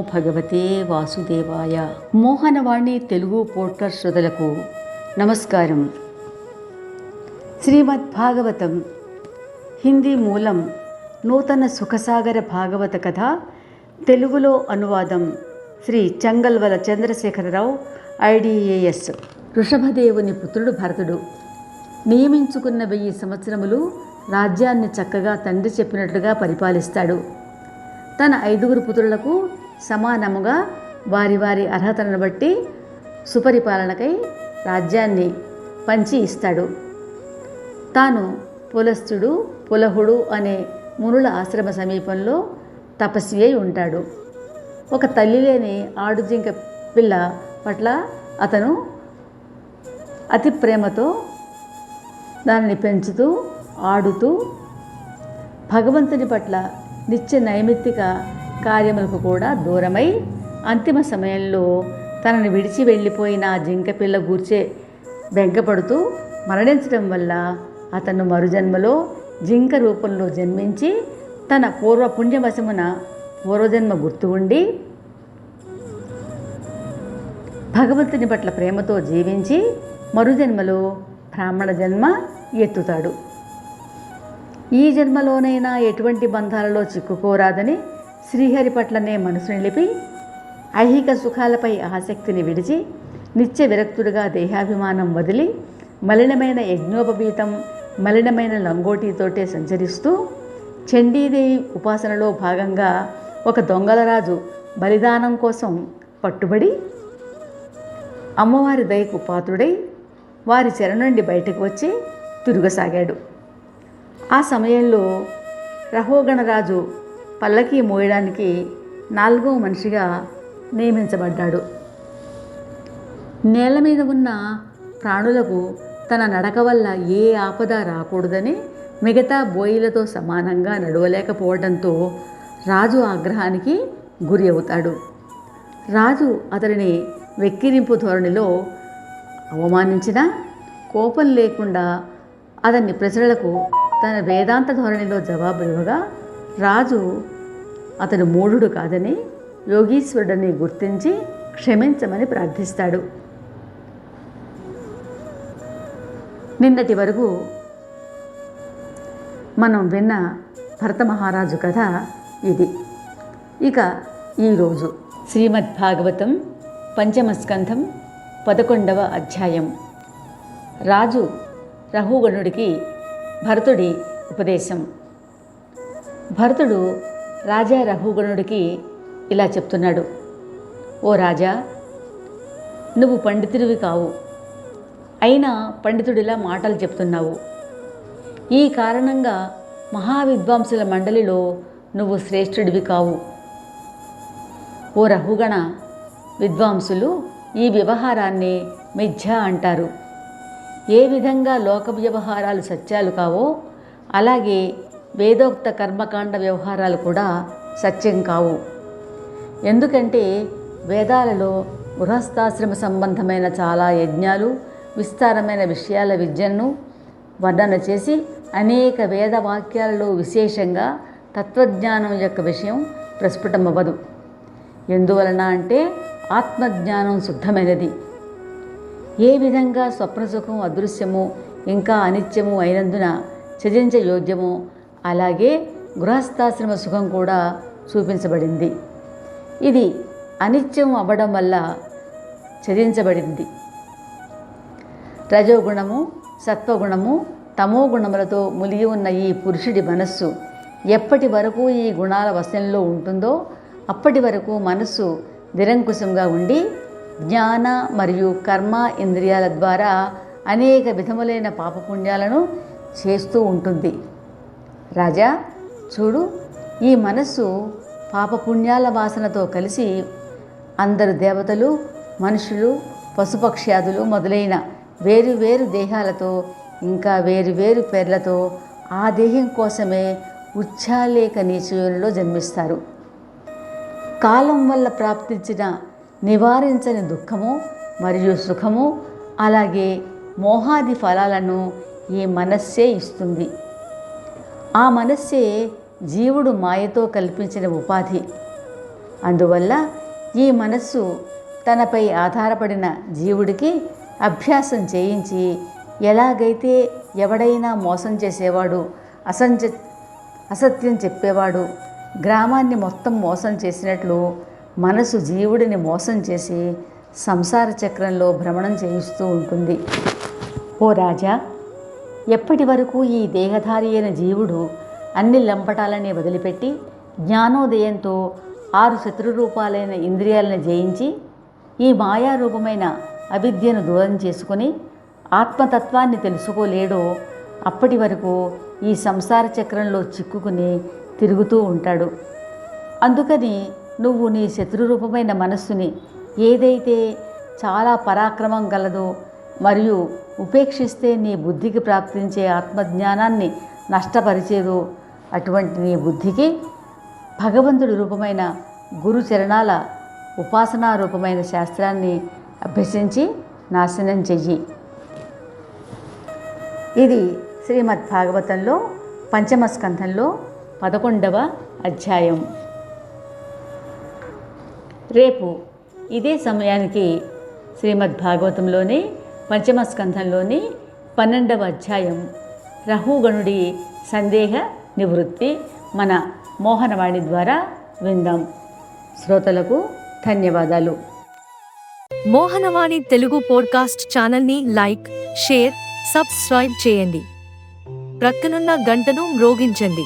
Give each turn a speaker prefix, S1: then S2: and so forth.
S1: నమో భగవతే వాసుదేవాయ. మోహనవాణి తెలుగు పోర్టర్ శ్రుతులకు నమస్కారం. శ్రీమద్ భాగవతం హిందీ మూలం నూతన సుఖసాగర భాగవత కథ తెలుగులో అనువాదం శ్రీ చంగల్వల చంద్రశేఖరరావు ఐడిఏఎస్. వృషభదేవుని పుత్రుడు భరతుడు. నియమించుకున్న వెయ్యి సంవత్సరములు రాజ్యాన్ని చక్కగా తండ్రి చెప్పినట్లుగా పరిపాలిస్తాడు. తన ఐదుగురు పుత్రులకు సమానముగా వారి వారి అర్హతలను బట్టి సుపరిపాలనకై రాజ్యాన్ని పంచి ఇస్తాడు. తాను పులస్తుడు పులహుడు అనే మునుల ఆశ్రమ సమీపంలో తపస్వి అయి ఉంటాడు. ఒక తల్లి లేని ఆడుజింక పిల్ల పట్ల అతను అతి ప్రేమతో దానిని పెంచుతూ ఆడుతూ భగవంతుని పట్ల నిత్య నైమిత్తిక కార్యములకు కూడా దూరమై అంతిమ సమయంలో తనని విడిచి వెళ్ళిపోయిన జింకపిల్ల జింక పిల్ల గూర్చే బెంగపడుతూ మరణించడం వల్ల అతను మరుజన్మలో జింక రూపంలో జన్మించి తన పూర్వ పుణ్యవశమున పూర్వజన్మ గుర్తు ఉండి భగవంతుని పట్ల ప్రేమతో జీవించి మరుజన్మలో బ్రాహ్మణ జన్మ ఎత్తుతాడు. ఈ జన్మలోనైనా ఎటువంటి బంధాలలో చిక్కుకోరాదని శ్రీహరి పట్లనే మనసు నిలిపి ఐహిక సుఖాలపై ఆసక్తిని విడిచి నిత్య విరక్తుడుగా దేహాభిమానం వదిలి మలినమైన యజ్ఞోపవీతం మలినమైన లంగోటీతోటే సంచరిస్తూ చండీదేవి ఉపాసనలో భాగంగా ఒక దొంగలరాజు బలిదానం కోసం పట్టుబడి అమ్మవారి దయకు పాత్రుడై వారి చెర నుండి బయటకు వచ్చి తిరగసాగాడు. ఆ సమయంలో రహోగణరాజు పల్లకి మోయడానికి నాలుగో మనిషిగా నియమించబడ్డాడు. నేల మీద ఉన్న ప్రాణులకు తన నడక వల్ల ఏ ఆపద రాకూడదని మిగతా బోయిలతో సమానంగా నడవలేకపోవడంతో రాజు ఆగ్రహానికి గురి అవుతాడు. రాజు అతడిని వెక్కిరింపు ధోరణిలో అవమానించినా కోపం లేకుండా అతన్ని ప్రజలకు తన వేదాంత ధోరణిలో జవాబు ఇవ్వగా రాజు అతను మూఢుడు కాదని యోగీశ్వరుడని గుర్తించి క్షమించమని ప్రార్థిస్తాడు. నిన్నటి వరకు మనం విన్న భరత మహారాజు కథ ఇది. ఇక ఈరోజు శ్రీమద్ భాగవతం పంచమస్కంధం పదకొండవ అధ్యాయం. రాజు రహుగణుడికి భరతుడి ఉపదేశం. భరతుడు రాజా రఘుగణుడికి ఇలా చెప్తున్నాడు ఓ రాజా నువ్వు పండితుడివి కావు. అయినా పండితుడిలా మాటలు చెప్తున్నావు. ఈ కారణంగా మహావిద్వాంసుల మండలిలో నువ్వు శ్రేష్ఠుడివి కావు. ఓ రఘుగణ విద్వాంసులు ఈ వ్యవహారాన్ని మిథ్య అంటారు. ఏ విధంగా లోక వ్యవహారాలు సత్యాలు కావో అలాగే వేదోక్త కర్మకాండ వ్యవహారాలు కూడా సత్యం కావు. ఎందుకంటే వేదాలలో గృహస్థాశ్రమ సంబంధమైన చాలా యజ్ఞాలు విస్తారమైన విషయాల విద్యను వర్ణన చేసి అనేక వేద వాక్యాలలో విశేషంగా తత్వజ్ఞానం యొక్క విషయం ప్రస్ఫుటమవ్వదు. ఎందువలన అంటే ఆత్మజ్ఞానం శుద్ధమైనది. ఏ విధంగా స్వప్నసుఖం అదృశ్యము ఇంకా అనిత్యము అయినందున త్యజించ యోగ్యమో అలాగే గృహస్థాశ్రమ సుఖం కూడా చూపించబడింది. ఇది అనిత్యం అవ్వడం వల్ల త్యజించబడింది రజోగుణము సత్వగుణము తమో గుణములతో ములిగి ఉన్న ఈ పురుషుడి మనస్సు ఎప్పటి వరకు ఈ గుణాల వశంలో ఉంటుందో అప్పటి వరకు మనస్సు నిరంకుశంగా ఉండి జ్ఞాన మరియు కర్మ ఇంద్రియాల ద్వారా అనేక విధములైన పాపపుణ్యాలను చేస్తూ ఉంటుంది. రాజా చూడు ఈ మనస్సు పాపపుణ్యాల వాసనతో కలిసి అందరు దేవతలు మనుషులు పశుపక్ష్యాదులు మొదలైన వేరు వేరు దేహాలతో ఇంకా వేరు వేరు పేర్లతో ఆ దేహం కోసమే ఉచ్చాలేక నీచయులలో జన్మిస్తారు. కాలం వల్ల ప్రాప్తించిన నివారించని దుఃఖము మరియు సుఖము అలాగే మోహాది ఫలాలను ఈ మనస్సే ఇస్తుంది. ఆ మనస్సే జీవుడు మాయతో కల్పించిన ఉపాధి. అందువల్ల ఈ మనస్సు తనపై ఆధారపడిన జీవుడికి అభ్యాసం చేయించి ఎలాగైతే ఎవడైనా మోసం చేసేవాడు అసంజ అసత్యం చెప్పేవాడు గ్రామాన్ని మొత్తం మోసం చేసినట్లు మనసు జీవుడిని మోసం చేసి సంసార చక్రంలో భ్రమణం చేయిస్తూ ఉంటుంది. ఓ రాజా ఎప్పటి వరకు ఈ దేహధారి అయిన జీవుడు అన్ని లంపటాలని వదిలిపెట్టి జ్ఞానోదయంతో ఆరు శత్రురూపాలైన ఇంద్రియాలను జయించి ఈ మాయారూపమైన అవిద్యను దూరం చేసుకొని ఆత్మతత్వాన్ని తెలుసుకోలేడో అప్పటి వరకు ఈ సంసార చక్రంలో చిక్కుకుని తిరుగుతూ ఉంటాడు. అందుకని నువ్వు నీ శత్రురూపమైన మనస్సుని ఏదైతే చాలా పరాక్రమం గలదో మరియు ఉపేక్షిస్తే నీ బుద్ధికి ప్రాప్తించే ఆత్మజ్ఞానాన్ని నష్టపరిచేదో అటువంటి నీ బుద్ధికి భగవంతుడి రూపమైన గురు చరణాల ఉపాసనా రూపమైన శాస్త్రాన్ని అభ్యసించి నాశనం చెయ్యి. ఇది శ్రీమద్ భాగవతంలో పంచమ స్కంధంలో పదకొండవ అధ్యాయం. రేపు ఇదే సమయానికి శ్రీమద్ భాగవతంలోనే పంచమ స్కంధంలోని పన్నెండవ అధ్యాయం. రహుగణుడి సందేహ నివృత్తి మన మోహనవాణి ద్వారా విందాం. శ్రోతలకు ధన్యవాదాలు.
S2: మోహనవాణి తెలుగు పోడ్కాస్ట్ ఛానల్ని లైక్ షేర్ సబ్స్క్రైబ్ చేయండి. ప్రక్కనున్న గంటను మ్రోగించండి.